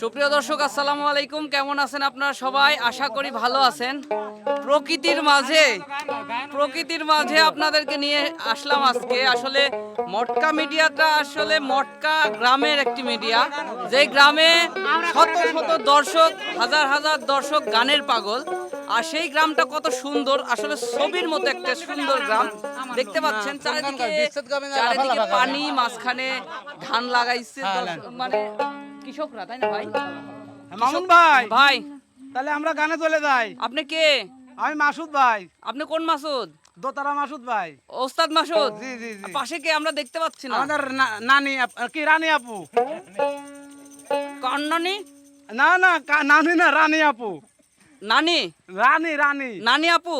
সুপ্রিয় দর্শক, আসসালামু আলাইকুম। কেমন আছেন আপনারা সবাই? আশা করি ভালো আছেন। প্রকৃতির মাঝে প্রকৃতির মাঝে আপনাদেরকে নিয়ে আসলাম আজকে। আসলে মটকা মিডিয়াটা আসলে মটকা গ্রামের একটি মিডিয়া। যে গ্রামে শত শত দর্শক, হাজার হাজার দর্শক গানের পাগল। আর সেই গ্রামটা কত সুন্দর। আসলে ছবির মতো একটা সুন্দর গ্রাম। দেখতে পাচ্ছেন, চারিদিকে চারিদিকে পানি, মাঝখানে ধান লাগাইছে মানে কৃষকরা তাই না ভাই? মামুন ভাই। ভাই। তাহলে আমরা গানে চলে যাই। আপনি কে? আমি মাসুদ ভাই। আপনি কোন মাসুদ? দোতারা মাসুদ ভাই। ওস্তাদ মাসুদ? জি জি জি। পাশে কে? আমরা দেখতে পাচ্ছি না। আমাদের নানি কি রানী আপু? কন্নানি না না নানি না রানী আপু। নানি? রানী রানী। নানি আপু?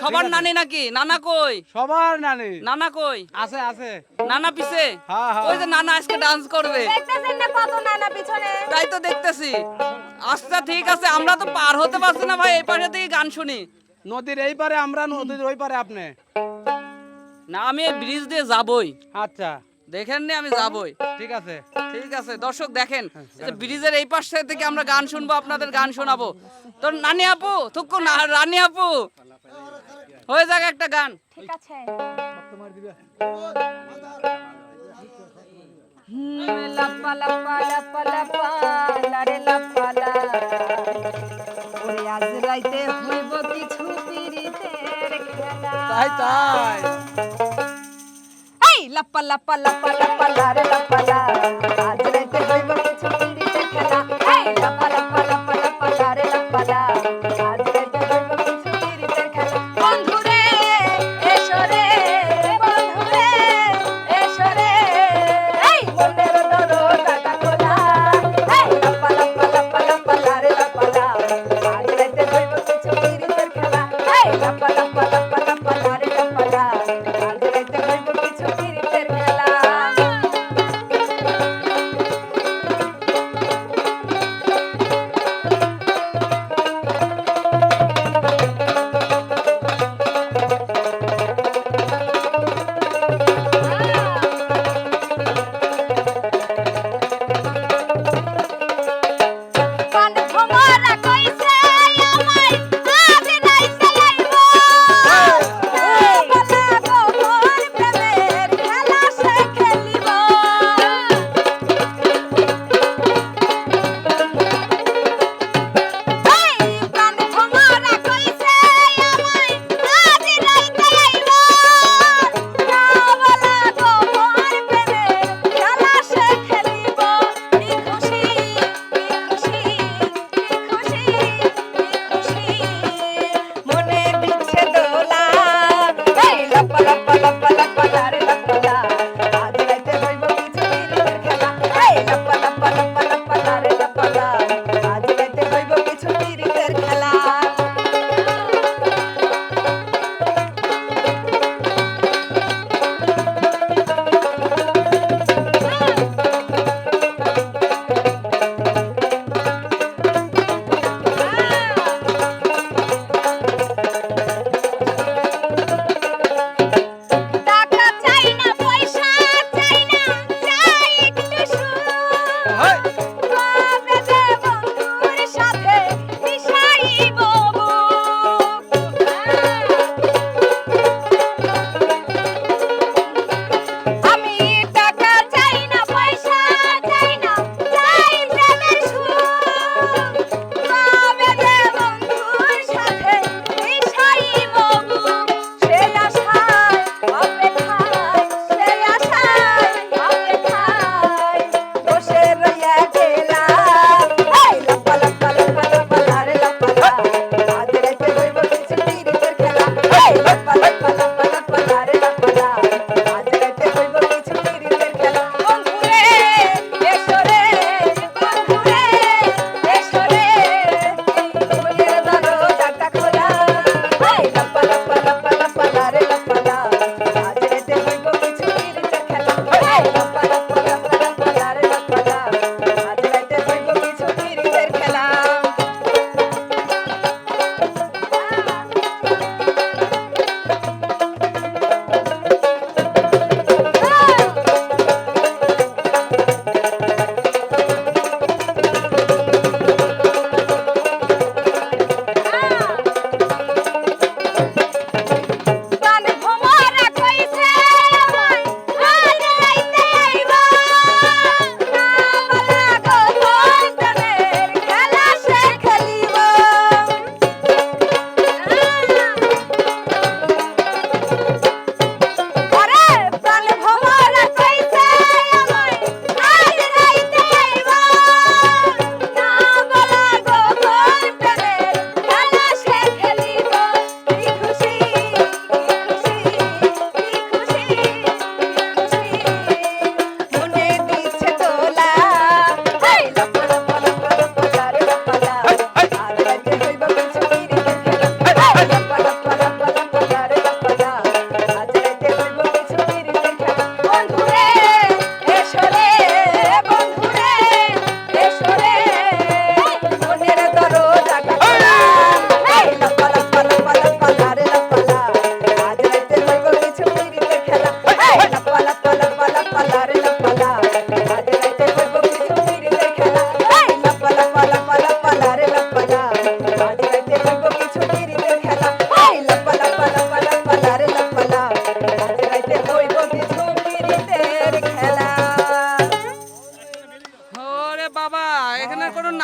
সবার নানি নাকি? নানা কই? সবার নানি। নানা কই? আছে আছে। নানা পিছে। ওই যে নানা আজকে ডান্স করবে। কত নানা পিছনে? তাই তো দেখতেছি। আচ্ছা ঠিক আছে আমরা তো পার হতে পারছি না ভাই এই পাশে থেকে গান শুনি। নদীর এই পারে আমরা নদীর ওই পারে আপনি। না আমি ব্রিজ দিয়ে যাবই। আচ্ছা। দেখেন নি আমি যাবই। ঠিক আছে। ঠিক আছে দর্শক দেখেন ব্রিজের এই পাশ থেকে আমরা গান শুনব আপনাদের গান শোনাবো। তো নানি আপু থুকু না রানী আপু। হয়ে যাক একটা গান। ঠিক আছে। লাপ্পা লাপ্পা লাপ্পা লাপ্পা লারে লাপ্পা লা ওরে আজ রাইতে হইব কিছু পিরিতের খেলা। তাই তাই। லப்ப லப்ப லப்ப லப்ப லப்ப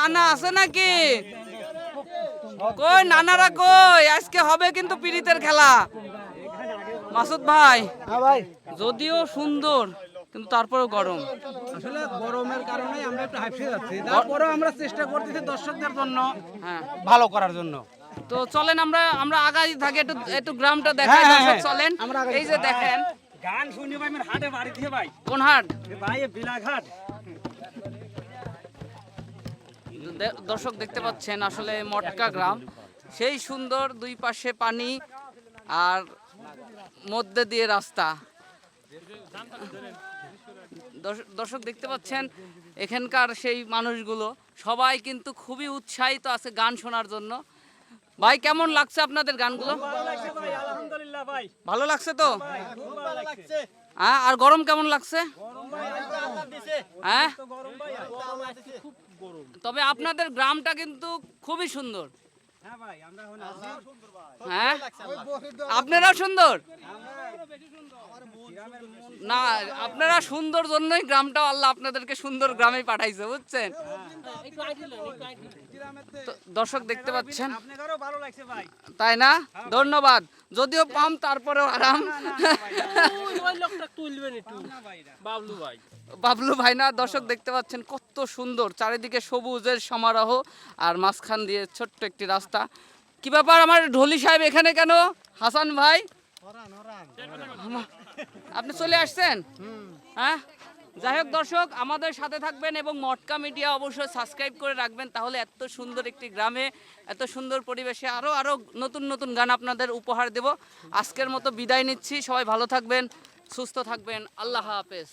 নানা আছে নাকি? কই নানারা কই? আজকে হবে কিন্তু পিরিতের খেলা। মাসুদ ভাই হ্যাঁ ভাই। যদিও সুন্দর কিন্তু তারপরেও গরম। আসলে গরমের কারণে আমরা একটু হাঁপিয়ে যাচ্ছি। তারপরেও আমরা চেষ্টা করতেছি দর্শকদের জন্য হ্যাঁ। ভালো করার জন্য। তো চলেন আমরা আমরা আগাই থাকি একটু একটু গ্রামটা দেখাই হ্যাঁ, হ্যাঁ, দর্শক হ্যাঁ। চলেন। এই যে দেখেন। গান শুনি ভাই আমার হাটে বাড়ি দিয়ে ভাই। কোন হাট? এ ভাই এ বিলাঘাট। দর্শক দেখতে পাচ্ছেন আসলে মটকা গ্রাম। সেই সুন্দর দুই পাশে পানি আর মধ্যে দিয়ে রাস্তা। দর্শ- দর্শক দেখতে পাচ্ছেন এখানকার সেই মানুষগুলো সবাই কিন্তু খুবই উৎসাহিত আছে গান শোনার জন্য। ভাই কেমন লাগছে আপনাদের গানগুলো? ভাই ভালো লাগছে তো? হ্যাঁ আর গরম কেমন লাগছে? হ্যাঁ? গরম। তবে আপনাদের গ্রামটা কিন্তু খুবই সুন্দর। হ্যাঁ ভাই আমরা এখন আছি। হ্যাঁ? আপনারাও সুন্দর? না আপনারা সুন্দর জন্যই গ্রামটাও আল্লাহ আপনাদেরকে সুন্দর গ্রামে পাঠাইছে বুঝছেন? দর্শক দেখতে পাচ্ছেন? আপনাদেরও ভালো লাগছে ভাই। তাই না? ধন্যবাদ। যদিও পাম তারপরেও আরাম। বাবলু ভাই না দর্শক দেখতে পাচ্ছেন কত সুন্দর চারিদিকে সবুজের সমারোহ আর মাঝখান দিয়ে ছোট্ট একটি রাস্তা। কি ব্যাপার আমার ঢলি সাহেব এখানে কেন? হাসান ভাই? আপনি চলে আসছেন? হ্যাঁ? যাই হোক দর্শক, আমাদের সাথে থাকবেন এবং মটকা মিডিয়া অবশ্যই সাবস্ক্রাইব করে রাখবেন, তাহলে এত সুন্দর একটি গ্রামে, এত সুন্দর পরিবেশে আরও আরও নতুন নতুন গান আপনাদের উপহার দেব। আজকের মতো বিদায় নিচ্ছি, সবাই ভালো থাকবেন, সুস্থ থাকবেন, আল্লাহ হাফেজ।